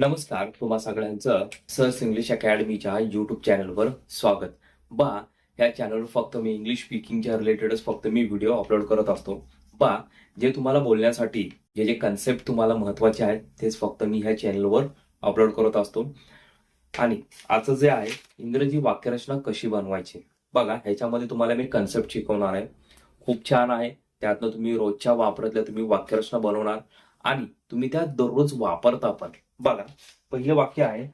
नमस्कार तुम्हा सगळ्यांचं सर्स इंग्लिश अकॅडमीच्या युट्यूब चॅनलवर स्वागत. बा या चॅनलवर फक्त मी इंग्लिश स्पीकिंगच्या रिलेटेडच फक्त मी व्हिडिओ अपलोड करत असतो. बा जे तुम्हाला बोलण्यासाठी जे जे कन्सेप्ट तुम्हाला महत्त्वाचे आहेत तेच फक्त मी ह्या चॅनलवर अपलोड करत असतो. आणि आजचं जे आहे इंग्रजी वाक्यरचना कशी बनवायची? बघा ह्याच्यामध्ये तुम्हाला मी कन्सेप्ट शिकवणार आहे. खूप छान आहे. त्यातनं तुम्ही रोजच्या वापरातल्या तुम्ही वाक्यरचना बनवणार. आणि तुम्ही त्या दररोज वापरता पण. बघा पहिलं वाक्य आहे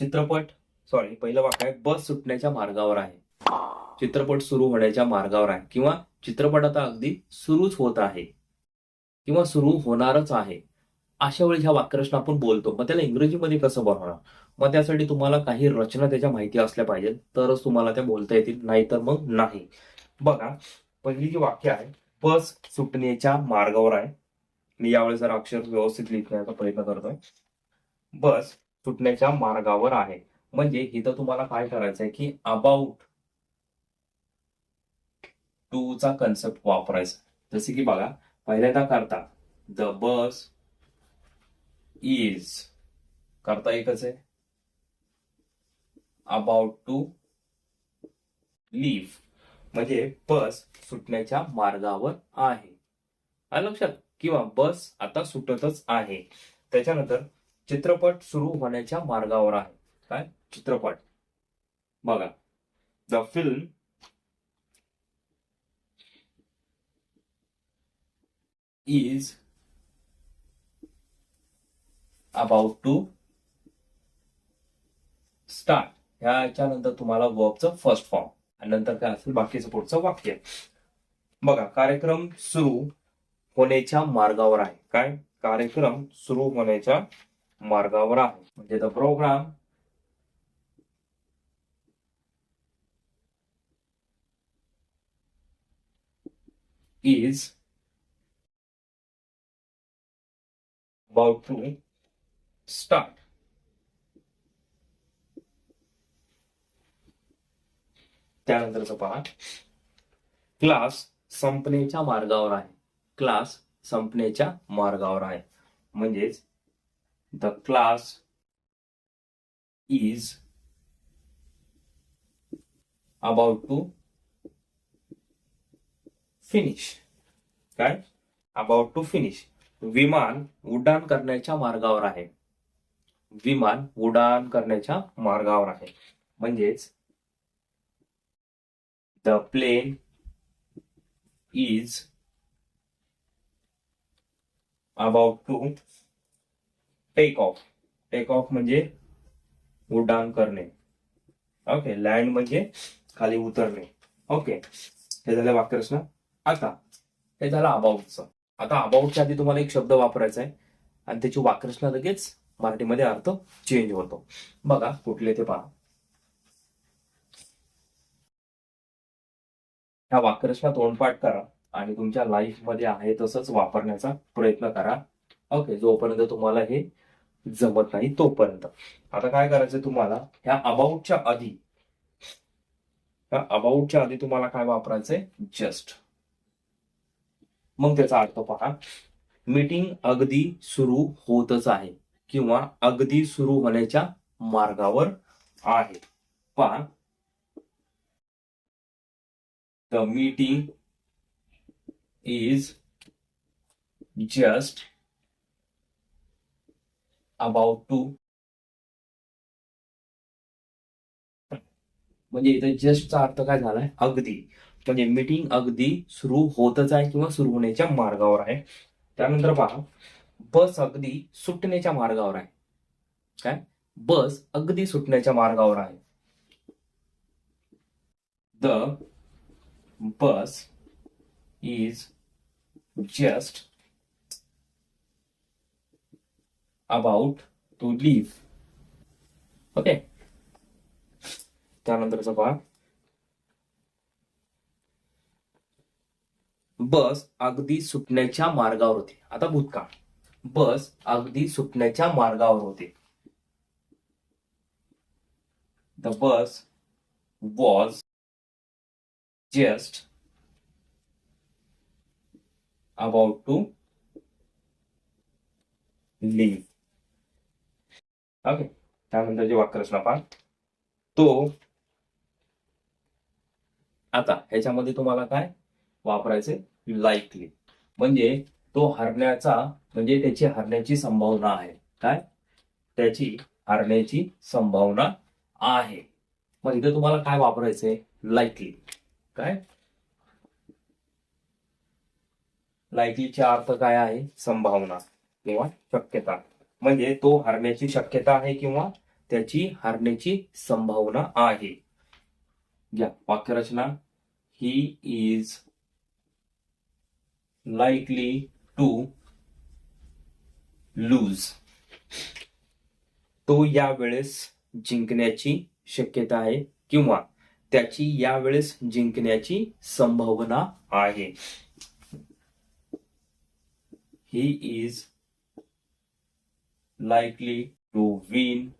चित्रपट सॉरी पहिलं वाक्य आहे बस सुटण्याच्या मार्गावर आहे. चित्रपट सुरू होण्याच्या मार्गावर आहे. किंवा चित्रपट आता अगदी सुरूच होत आहे. किंवा सुरू होणारच आहे. अशा वेळी ह्या वाक्यरचना आपण बोलतो. मग त्याला इंग्रजीमध्ये कसं बनवणार? मग त्यासाठी तुम्हाला काही रचना त्याच्या माहिती असल्या पाहिजे तरच तुम्हाला त्या बोलता येतील. नाहीतर मग नाही. बघा पहिली जी वाक्य आहे बस सुटण्याच्या मार्गावर आहे. मी यावेळेस जरा अक्षर व्यवस्थित लिहिण्याचा प्रयत्न करतोय. बस सुटण्याच्या मार्गावर आहे. म्हणजे इथं तुम्हाला काय करायचंय की अबाउट टू चा कन्सेप्ट वापरायचा. जसे की बघा पहिल्यांदा करता द बस इज करता एकच आहे. अबाउट टू लिव्ह म्हणजे बस सुटण्याच्या मार्गावर आहे. लक्षात? किंवा बस आता सुटतच आहे. त्याच्यानंतर चित्रपट सुरू होण्याच्या मार्गावर आहे. काय? चित्रपट. बघा. The film is about to start ह्याच्यानंतर तुम्हाला वर्बचं फर्स्ट फॉर्म आणि नंतर काय असेल? बाकीचं पुढचं वाक्य. बघा कार्यक्रम सुरू. होण्याच्या मार्गावर आहे. काय? कार्यक्रम सुरू होण्याच्या मार्गावर आहे. म्हणजे the program is about to start त्यानंतरचं पहा क्लास संपण्याच्या मार्गावर आहे. क्लास संपण्याच्या मार्गावर आहे. म्हणजेच the class is about to finish काय? अबाउट टू फिनिश विमान उड्डाण करण्याच्या मार्गावर आहे. विमान उड्डाण करण्याच्या मार्गावर आहे. म्हणजेच the plane is about to take off take off म्हणजे उड्डाण करणे. ओके लँड म्हणजे खाली उतरणे. ओके हे झालं वाक्यरचना. आता हे झालं अबाउटचं आता अबाउटच्या आधी तुम्हाला एक शब्द वापरायचा आहे. आणि त्याची वाक्यरचना लगेच मराठीमध्ये अर्थ चेंज होतो. बघा कुठले ते पहा. ह्या वाक्यरचना तोंडपाठ करा. आणि तुमच्या लाईफमध्ये आहे तसंच वापरण्याचा प्रयत्न करा. ओके जोपर्यंत तुम्हाला हे जमत नाही तोपर्यंत. आता काय करायचं तुम्हाला? ह्या अबाउटच्या आधी ह्या अबाउटच्या आधी तुम्हाला काय वापरायचंय? जस्ट मग त्याचा अर्थ पहा. मीटिंग अगदी सुरू होतच आहे किंवा अगदी सुरू होण्याच्या मार्गावर आहे. पहा. The meeting is just about to. म्हणजे इथे जस्टचा अर्थ काय झालाय? अगदी. म्हणजे मीटिंग अगदी सुरू होतच आहे किंवा सुरू होण्याच्या मार्गावर आहे. त्यानंतर पहा बस अगदी सुटण्याच्या मार्गावर आहे. काय? बस अगदी सुटण्याच्या मार्गावर आहे. The bus is just about to leave. Okay त्यानंतरचा पहा बस अगदी सुटण्याच्या मार्गावर होती. आता भूतकाळ. बस अगदी सुटण्याच्या मार्गावर होते. The bus was just about to leave. Okay त्यानंतर जे वाक्यरचना पहा तो आता ह्याच्यामध्ये तुम्हाला काय वापरायचे लाईकली म्हणजे तो हरण्याचा म्हणजे त्याची हरण्याची संभावना आहे. काय? त्याची हरण्याची संभावना आहे. मग इथे तुम्हाला काय वापरायचंय? लाईकली काय? लाईकलीचा अर्थ काय आहे? संभावना किंवा शक्यता. म्हणजे तो हरण्याची शक्यता आहे किंवा त्याची हरण्याची संभावना आहे. घ्या वाक्यरचना he is likely to lose तो यावेळेस जिंकण्याची शक्यता आहे किंवा त्याची यावेळेस जिंकण्याची संभावना आहे. He is likely to win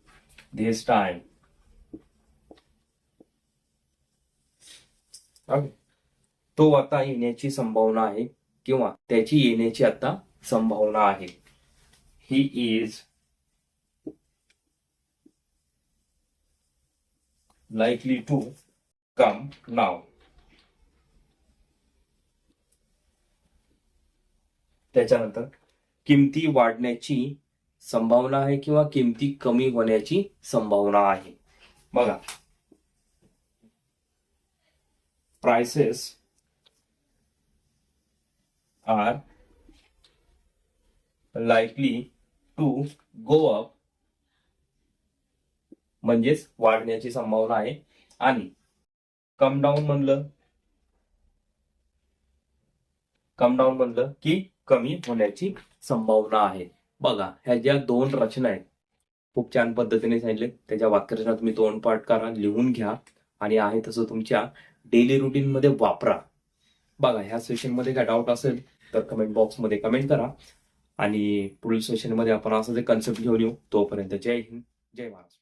this time. Okay. तो आता येण्याची संभावना आहे किंवा त्याची येण्याची आता संभावना आहे he is likely to come now त्याच्यानंतर किमती वाढण्याची संभावना आहे किंवा किमती कमी होण्याची संभावना आहे. बघा. Prices are likely to go up म्हणजेच वाढण्याची संभावना आहे. आणि कम डाऊन म्हणलं. कम डाऊन म्हणलं की कमी होण्याची संभावना आहे. बघा ह्या ज्या दोन रचना आहेत खूप छान पद्धतीने सांगितले. त्याच्या वाक्यरचना तुम्ही दोन पाठ करा लिहून घ्या आणि आहे तसं तुमच्या डेली रुटीन मध्ये वापरा. बघा ह्या सेशनमध्ये काय डाऊट असेल तर कमेंट बॉक्समध्ये कमेंट करा. आणि पुढील सेशनमध्ये आपण असं जे कन्सेप्ट घेऊन येऊ तोपर्यंत जय हिंद जय महाराष्ट्र.